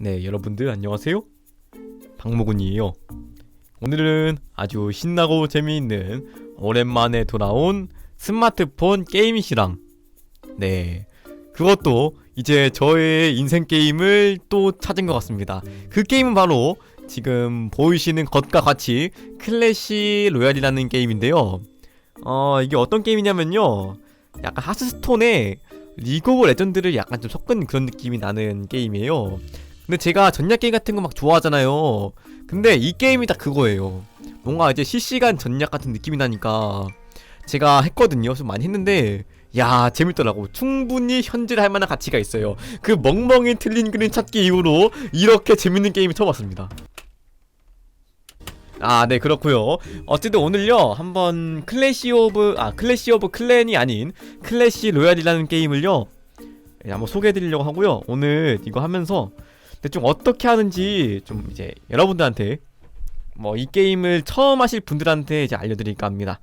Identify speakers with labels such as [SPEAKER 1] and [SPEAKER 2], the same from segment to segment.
[SPEAKER 1] 네, 여러분들 안녕하세요. 박모군이에요. 오늘은 아주 신나고 재미있는 오랜만에 돌아온 스마트폰 게임이시랑 네, 그것도 이제 저의 인생 게임을 또 찾은 것 같습니다. 그 게임은 바로 지금 보이시는 것과 같이 클래시 로얄이라는 게임인데요. 어, 이게 어떤 게임이냐면요. 약간 하스스톤에 리그 오브 레전드를 약간 좀 섞은 그런 느낌이 나는 게임이에요. 근데 제가 전략 게임 같은 거 막 좋아하잖아요. 근데 이 게임이 딱 그거예요. 뭔가 이제 실시간 전략 같은 느낌이 나니까 제가 했거든요. 좀 많이 했는데 야 재밌더라고. 충분히 현질 할 만한 가치가 있어요. 그 멍멍이 틀린 그림 찾기 이후로 이렇게 재밌는 게임이 처음 왔습니다. 아, 네, 그렇고요. 어쨌든 오늘요, 한번 클래시 오브, 아, 클래시 오브 클랜이 아닌 클래시 로얄이라는 게임을요, 예, 한번 소개해드리려고 하고요. 오늘 이거 하면서 대충 어떻게 하는지 좀 이제 여러분들한테 뭐 이 게임을 처음 하실 분들한테 이제 알려드릴까 합니다.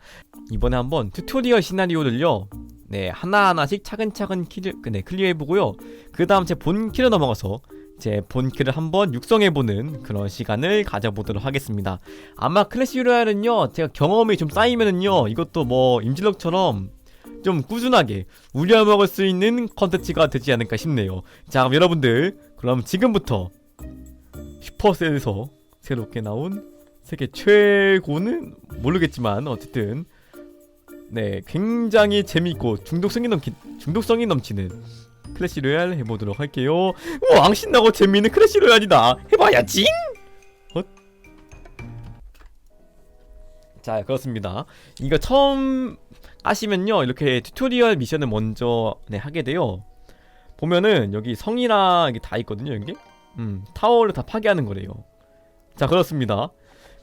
[SPEAKER 1] 이번에 한번 튜토리얼 시나리오를요, 네, 하나하나씩 차근차근 킬, 네, 클리어해보고요. 그 다음 제 본 킬로 넘어가서 제 본킬을 한번 육성해보는 그런 시간을 가져보도록 하겠습니다. 아마 클래시 로얄은요 제가 경험이 좀 쌓이면은요 이것도 뭐 임질럭처럼 좀 꾸준하게 우려먹을 수 있는 컨텐츠가 되지 않을까 싶네요. 자 그럼 여러분들 그럼 지금부터 슈퍼셀에서 새롭게 나온 세계 최고는 모르겠지만 어쨌든 네 굉장히 재밌고 중독성이 넘기 중독성이 넘치는 클래시 로얄 해보도록 할게요. 왕 신나고 재밌는 클래시 로얄이다. 해봐야지 자 그렇습니다. 이거 처음 하시면요 이렇게 튜토리얼 미션을 먼저 네, 하게 돼요. 보면은 여기 성이랑 이게 다 있거든요 여기. 음 타워를 다 파괴하는 거래요. 자 그렇습니다.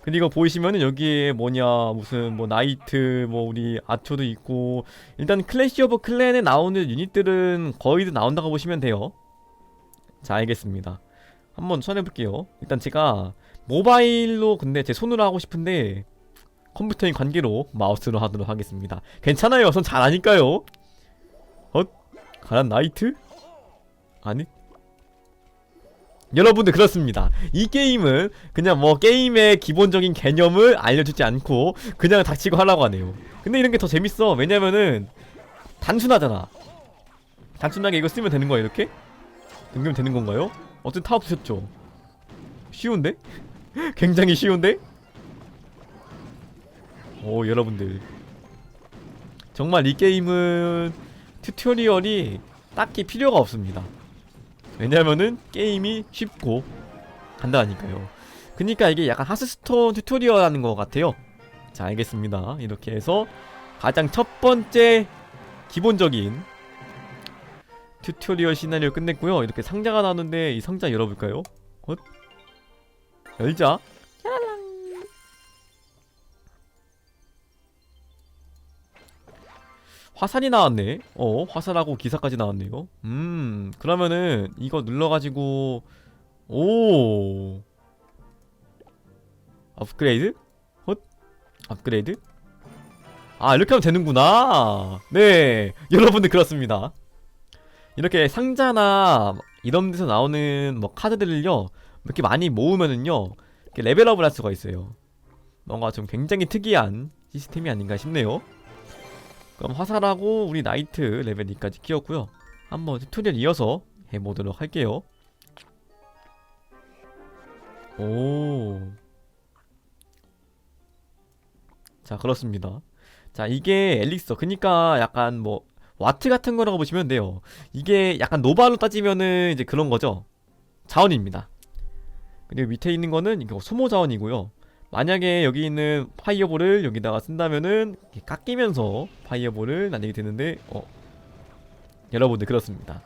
[SPEAKER 1] 그리고 보이시면은 여기에 뭐냐 무슨 뭐 나이트 뭐 우리 아초도 있고 일단 클래시 오브 클랜에 나오는 유닛들은 거의 다 나온다고 보시면 돼요. 자 알겠습니다. 한번 쳐내볼게요. 일단 제가 모바일로 근데 제 손으로 하고 싶은데 컴퓨터인 관계로 마우스로 하도록 하겠습니다. 괜찮아요. 전 잘하니까요. 어? 가란 나이트? 아니? 여러분들 그렇습니다. 이 게임은 그냥 뭐 게임의 기본적인 개념을 알려주지 않고 그냥 닥치고 하라고 하네요. 근데 이런 게 더 재밌어. 왜냐면은 단순하잖아. 단순하게 이거 쓰면 되는 거야 이렇게? 연결 되는 건가요? 어쨌든 타워 부셨죠? 쉬운데? 굉장히 쉬운데? 오 여러분들. 정말 이 게임은 튜토리얼이 딱히 필요가 없습니다. 왜냐면은 게임이 쉽고 간단하니까요. 그니까 이게 약간 하스스톤 튜토리얼 하는 것 같아요. 자 알겠습니다. 이렇게 해서 가장 첫 번째 기본적인 튜토리얼 시나리오 끝냈고요. 이렇게 상자가 나오는데 이 상자 열어볼까요? 어? 열자 화살이 나왔네. 어, 화살하고 기사까지 나왔네요. 음, 그러면은 이거 눌러가지고 오 업그레이드? 헛? 업그레이드? 아 이렇게 하면 되는구나. 네, 여러분들 그렇습니다. 이렇게 상자나 이런 데서 나오는 뭐 카드들을요 이렇게 많이 모으면은요 레벨업을 할 수가 있어요. 뭔가 좀 굉장히 특이한 시스템이 아닌가 싶네요. 그럼 화살하고 우리 나이트 레벨 2까지 키웠고요. 한번 튜토리얼 이어서 해보도록 할게요. 오. 자 그렇습니다. 자 이게 엘릭서. 그니까 약간 뭐 와트 같은 거라고 보시면 돼요. 이게 약간 노바로 따지면은 이제 그런 거죠. 자원입니다. 그리고 밑에 있는 거는 이거 소모 자원이고요 만약에 여기 있는 파이어볼을 여기다가 쓴다면은 깎이면서 파이어볼을 날리게 되는데 어 여러분들 그렇습니다.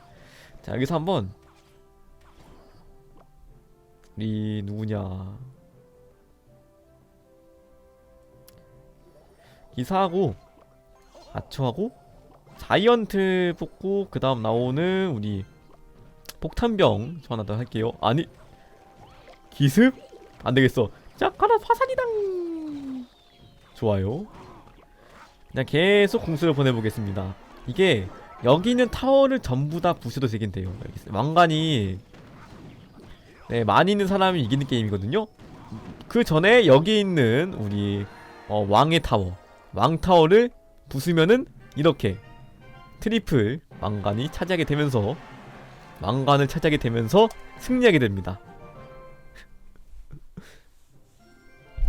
[SPEAKER 1] 자 여기서 한번. 우리 누구냐. 기사하고 아처하고 자이언트 뽑고 그 다음 나오는 우리 폭탄병 더 할게요. 아니 기습? 안되겠어 자 가라 화산이당 좋아요 그냥 계속 공수를 보내보겠습니다 이게 여기 있는 타워를 전부 다 부셔도 되긴 돼요. 왕관이 네, 많이 있는 사람이 이기는 게임이거든요. 그 전에 여기 있는 우리 어, 왕의 타워, 왕 타워를 부수면은 이렇게 트리플 왕관이 차지하게 되면서 왕관을 차지하게 되면서 승리하게 됩니다.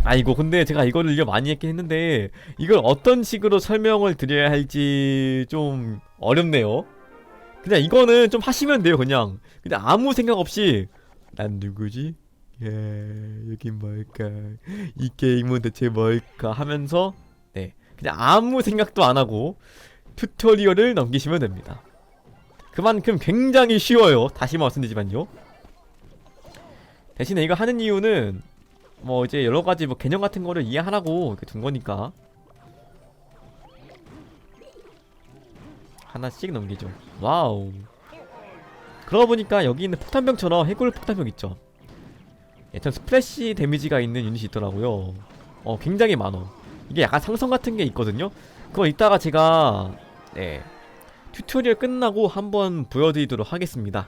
[SPEAKER 1] 아이고 근데 제가 이거를 이거 많이 했긴 했는데 이걸 어떤 식으로 설명을 드려야 할지 좀 어렵네요. 그냥 이거는 좀 하시면 돼요 그냥 그냥 아무 생각 없이 난 누구지? 예 여긴 뭘까? 이 게임은 대체 뭘까? 하면서 네 그냥 아무 생각도 안 하고 튜토리얼을 넘기시면 됩니다. 그만큼 굉장히 쉬워요. 다시 말씀드리지만요. 대신에 이거 하는 이유는 뭐 이제 여러 가지 뭐 개념 같은 거를 이해하라고 이렇게 둔 거니까 하나씩 넘기죠. 와우. 그러고 보니까 여기 있는 폭탄병처럼 해골 폭탄병 있죠. 예전 스플래시 데미지가 있는 유닛이 있더라고요. 어 굉장히 많어. 이게 약간 상성 같은 게 있거든요. 그거 이따가 제가 네 튜토리얼 끝나고 한번 보여드리도록 하겠습니다.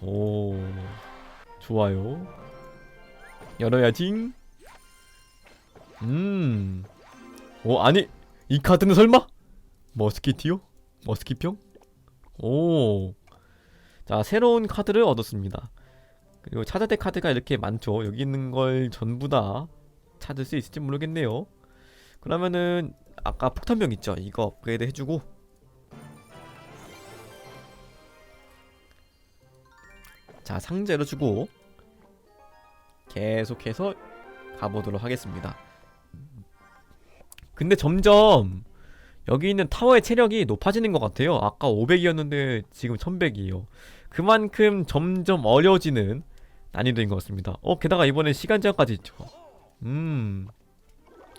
[SPEAKER 1] 오 좋아요. 열어야지. 음. 오 아니 이 카드는 설마 머스키티요? 머스키병? 오. 자 새로운 카드를 얻었습니다. 그리고 찾아대 카드가 이렇게 많죠. 여기 있는 걸 전부 다 찾을 수 있을지 모르겠네요. 그러면은 아까 폭탄병 있죠. 이거 업그레이드 해주고 자 상자 열어주고 계속해서 가보도록 하겠습니다. 근데 점점 여기 있는 타워의 체력이 높아지는 것 같아요. 아까 500이었는데 지금 1100이에요. 그만큼 점점 어려워지는 난이도인 것 같습니다. 어 게다가 이번엔 시간 제한까지 있죠. 음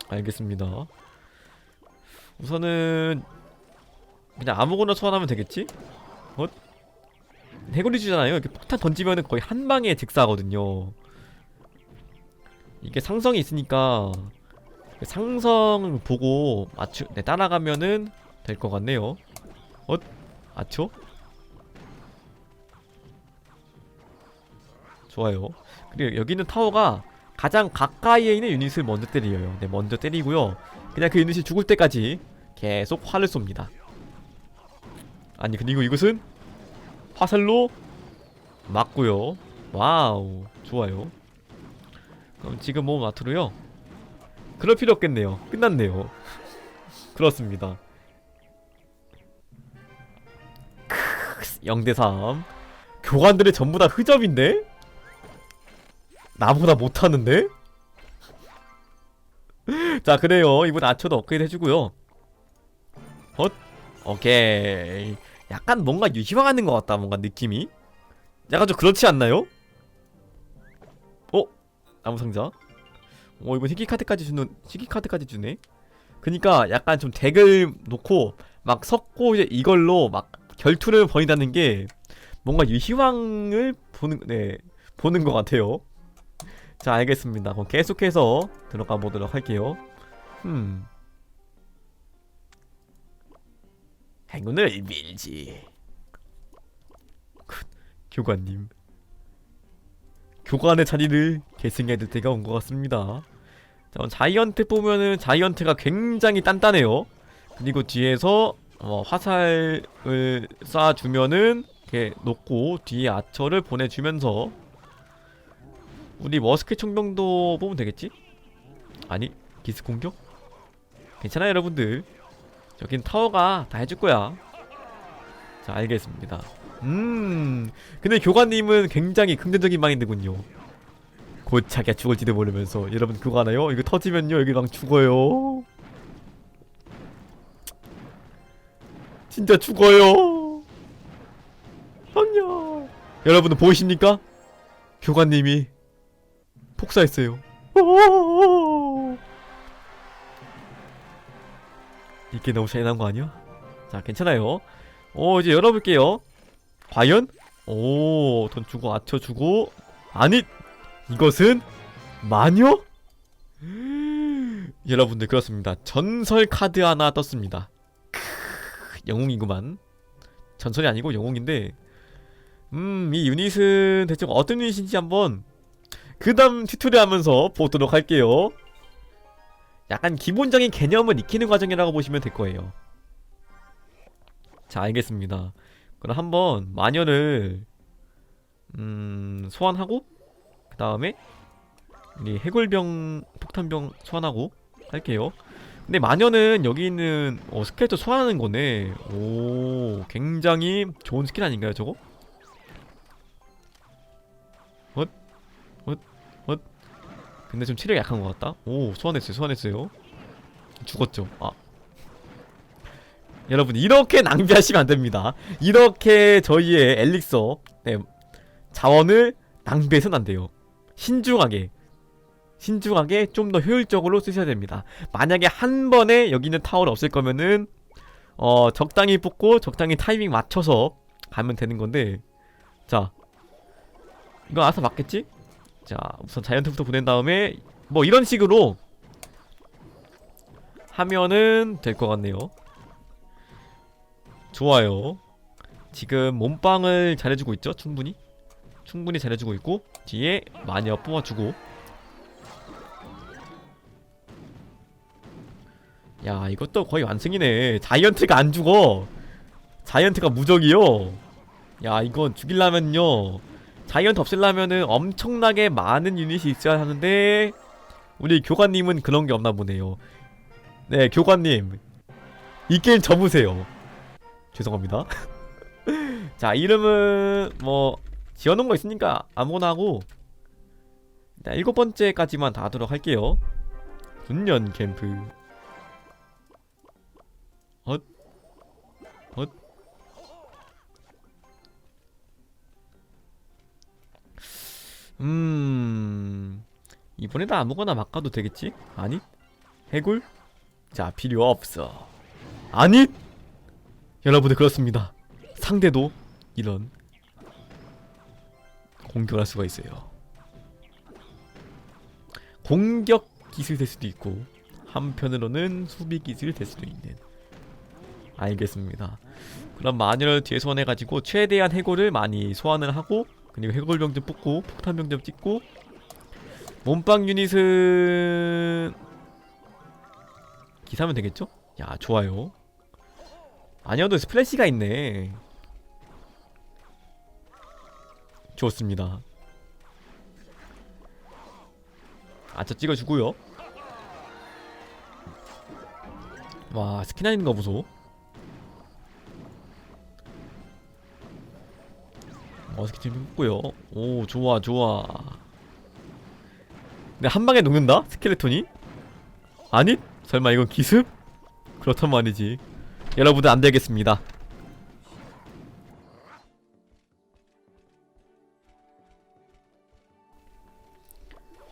[SPEAKER 1] 알겠습니다. 우선은 그냥 아무거나 소환하면 되겠지? 어? 해골이 주잖아요. 이렇게 폭탄 던지면은 거의 한 방에 직사하거든요. 이게 상성이 있으니까 그 상성을 보고 맞추 네, 따라가면은 될 것 같네요. 어? 아초? 좋아요. 그리고 여기 있는 타워가 가장 가까이에 있는 유닛을 먼저 때려요. 네, 먼저 때리고요. 그냥 그 유닛이 죽을 때까지 계속 화를 쏩니다. 아니 그리고 이것은 화살로 맞고요. 와우, 좋아요. 그럼 지금 뭐 마트로요? 그럴 필요 없겠네요. 끝났네요. 그렇습니다. 0대3 교관들이 전부 다 흐접인데? 나보다 못하는데? 자 그래요 이번 아처도 업그레이드 해주고요 헛 오케이 약간 뭔가 희망하는 것 같다 뭔가 느낌이 약간 좀 그렇지 않나요? 어? 나무 상자. 어 이번 희귀 카드까지 주는 희귀 카드까지 주네. 그니까 약간 좀 덱을 놓고 막 섞고 이제 이걸로 막 결투를 벌인다는 게 뭔가 유희왕을 보는 네 보는 것 같아요. 자 알겠습니다. 그럼 계속해서 들어가 보도록 할게요. 음 행운을 굿, 교관님 교관의 자리를 계승해야 될 때가 온 것 같습니다. 자 자이언트 보면은 자이언트가 굉장히 단단해요. 그리고 뒤에서 어, 화살을 쏴주면은 이렇게 놓고 뒤에 아처를 보내주면서 우리 머스켓 총병도 뽑으면 되겠지? 아니 기스 공격? 괜찮아요 여러분들. 여긴 타워가 다 해줄 거야. 자 알겠습니다 음 근데 교관님은 굉장히 긍정적인 마인드군요 곧 자기가 죽을지도 모르면서 여러분 그거 하나요? 이거 터지면요 여기 막 죽어요 진짜 죽어요 아니야 여러분은 보이십니까? 교관님이 폭사했어요. 이게 너무 잔인한 거 아니야? 자, 괜찮아요. 오, 이제 열어볼게요. 과연? 오, 돈 주고 아쳐 주고. 아니, 이것은 마녀? 여러분들 그렇습니다. 전설 카드 하나 떴습니다. 크, 영웅이구만. 전설이 아니고 영웅인데 음, 이 유닛은 대체 어떤 유닛인지 한번 그 다음 튜토리얼 하면서 보도록 할게요. 약간 기본적인 개념을 익히는 과정이라고 보시면 될 거예요. 자, 알겠습니다. 그럼 한번 마녀를 음, 소환하고 그 다음에 이 해골병, 폭탄병 소환하고 할게요. 근데 마녀는 여기 있는 어, 스켈레톤 소환하는 거네. 오, 굉장히 좋은 스킬 아닌가요, 저거? 엇? 엇? 엇? 근데 좀 체력이 약한 것 같다. 오, 소환했어요, 소환했어요. 죽었죠. 아. 여러분 이렇게 낭비하시면 안 됩니다. 이렇게 저희의 엘릭서 네, 자원을 낭비해서는 안 돼요. 신중하게 신중하게 좀 더 효율적으로 쓰셔야 됩니다. 만약에 한 번에 여기 있는 타워를 없앨 거면은 어 적당히 뽑고 적당히 타이밍 맞춰서 가면 되는 건데 자 이거 알아서 맞겠지? 자 우선 자이언트부터 보낸 다음에 뭐 이런 식으로 하면은 될 것 같네요. 좋아요. 지금 몸빵을 잘해주고 있죠? 충분히? 충분히 잘해주고 있고 뒤에 마녀 뽑아주고. 야 이것도 거의 완승이네. 자이언트가 안 죽어. 자이언트가 무적이요. 야 이건 죽일라면요. 자이언트 없앨라면은 엄청나게 많은 유닛이 있어야 하는데 우리 교관님은 그런 게 없나 보네요. 네 교관님. 이 게임 접으세요 죄송합니다 자 이름은 뭐 지어놓은 거 있으니까 아무거나 하고 일단 일곱 번째까지만 다 하도록 할게요 분년 캠프 헛? 헛? 음... 이번에다 아무거나 막 가도 되겠지? 아니? 해골? 자 필요 없어 아니? 여러분들 그렇습니다 상대도 이런 공격할 수가 있어요 공격 기술 될 수도 있고 한편으로는 수비 기술이 될 수도 있는 알겠습니다. 그럼 마녀를 뒤에 소환해가지고 최대한 해골을 많이 소환을 하고 그리고 해골병 좀 뽑고 폭탄병 좀 찍고 몸빵 유닛은 기사면 되겠죠? 야 좋아요. 아니어도 스플래시가 있네. 좋습니다. 아저 찍어주고요. 와 스킨 아닌 거 보소. 어스키 좀 뽑고요. 오 좋아 좋아. 근데 한 방에 녹는다? 스켈레톤이? 아니? 설마 이건 기습? 그렇단 말이지. 여러분들 안 되겠습니다.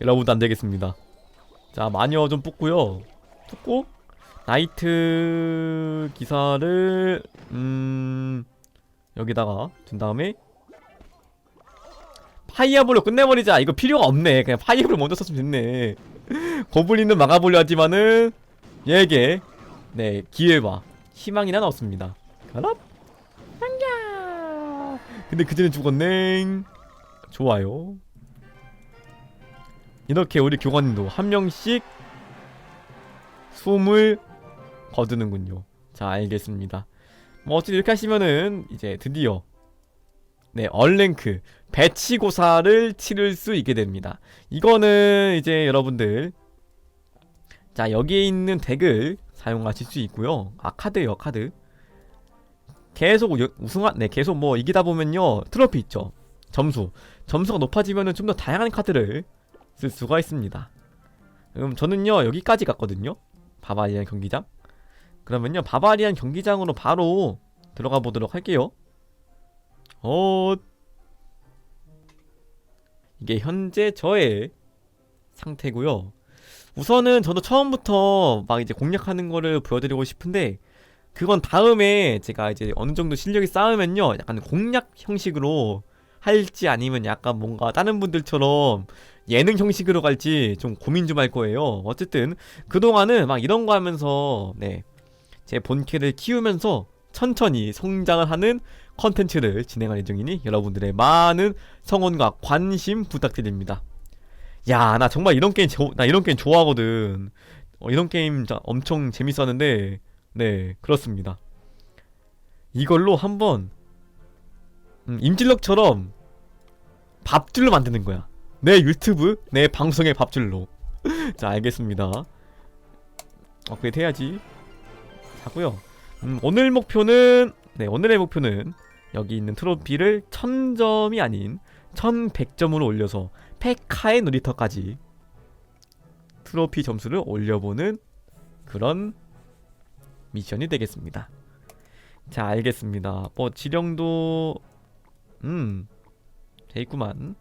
[SPEAKER 1] 여러분들 안 되겠습니다. 자 마녀 좀 뽑고요. 뽑고 나이트 기사를 음 여기다가 둔 다음에 파이어볼로 끝내버리자 이거 필요가 없네 그냥 파이어볼 먼저 썼으면 됐네 고블린은 막아보려 하지만은 얘에게 네 기회와 희망이란 없습니다. 가라 안녕! 근데 그전에 죽었네. 좋아요. 이렇게 우리 교관님도 한 명씩 숨을 거두는군요. 자 알겠습니다. 뭐 어쨌든 이렇게 하시면은 이제 드디어 네, 얼랭크 배치고사를 치를 수 있게 됩니다. 이거는 이제 여러분들 자 여기에 있는 덱을 사용하실 수 있고요. 아 카드요 카드. 계속 여- 우승하 네 계속 뭐 이기다 보면요 트로피 있죠. 점수 점수가 높아지면은 좀 더 다양한 카드를 쓸 수가 있습니다. 그럼 저는요 여기까지 갔거든요. 바바리안 경기장. 그러면요 바바리안 경기장으로 바로 들어가 보도록 할게요. 어 이게 현재 저의 상태고요. 우선은 저도 처음부터 막 이제 공략하는 거를 보여드리고 싶은데 그건 다음에 제가 이제 어느 정도 실력이 쌓으면요 약간 공략 형식으로 할지 아니면 약간 뭔가 다른 분들처럼 예능 형식으로 갈지 좀 고민 좀 할 거예요. 어쨌든 그동안은 막 이런 거 하면서 네 제 본캐를 키우면서 천천히 성장을 하는 컨텐츠를 진행할 예정이니 여러분들의 많은 성원과 관심 부탁드립니다. 야, 나 정말 이런 게임 조, 나 이런 게임 좋아하거든. 어, 이런 게임 자, 엄청 재밌었는데 네 그렇습니다. 이걸로 한번 음, 임질럭처럼 밥줄로 만드는 거야. 내 유튜브, 내 방송의 밥줄로. 자, 알겠습니다. 업그레이드 해야지. 자고요. 음, 오늘 목표는 네, 오늘의 목표는 여기 있는 트로피를 1000점이 아닌 1100점으로 올려서 페카의 놀이터까지 트로피 점수를 올려보는 그런 미션이 되겠습니다. 자, 알겠습니다. 뭐 지령도 음, 돼 있구만.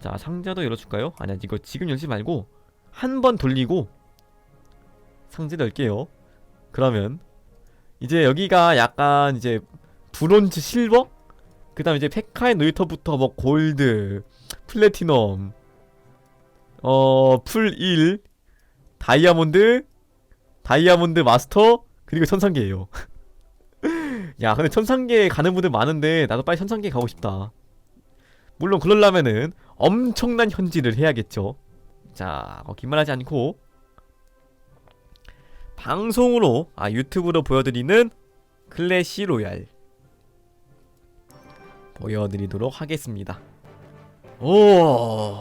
[SPEAKER 1] 자, 상자도 열어줄까요? 아니야, 이거 지금 열지 말고 한 번 돌리고 상자 열게요. 그러면 이제 여기가 약간 이제 브론즈 실버? 그 다음 이제 페카의 놀이터부터 뭐 골드, 플래티넘, 어, 풀1, 다이아몬드, 다이아몬드 마스터, 그리고 천상계예요. 야, 근데 천상계 가는 분들 많은데 나도 빨리 천상계 가고 싶다. 물론 그러려면은 엄청난 현질을 해야겠죠. 자, 어, 긴말하지 않고 방송으로 아 유튜브로 보여드리는 클래시 로얄 보여드리도록 하겠습니다. 오,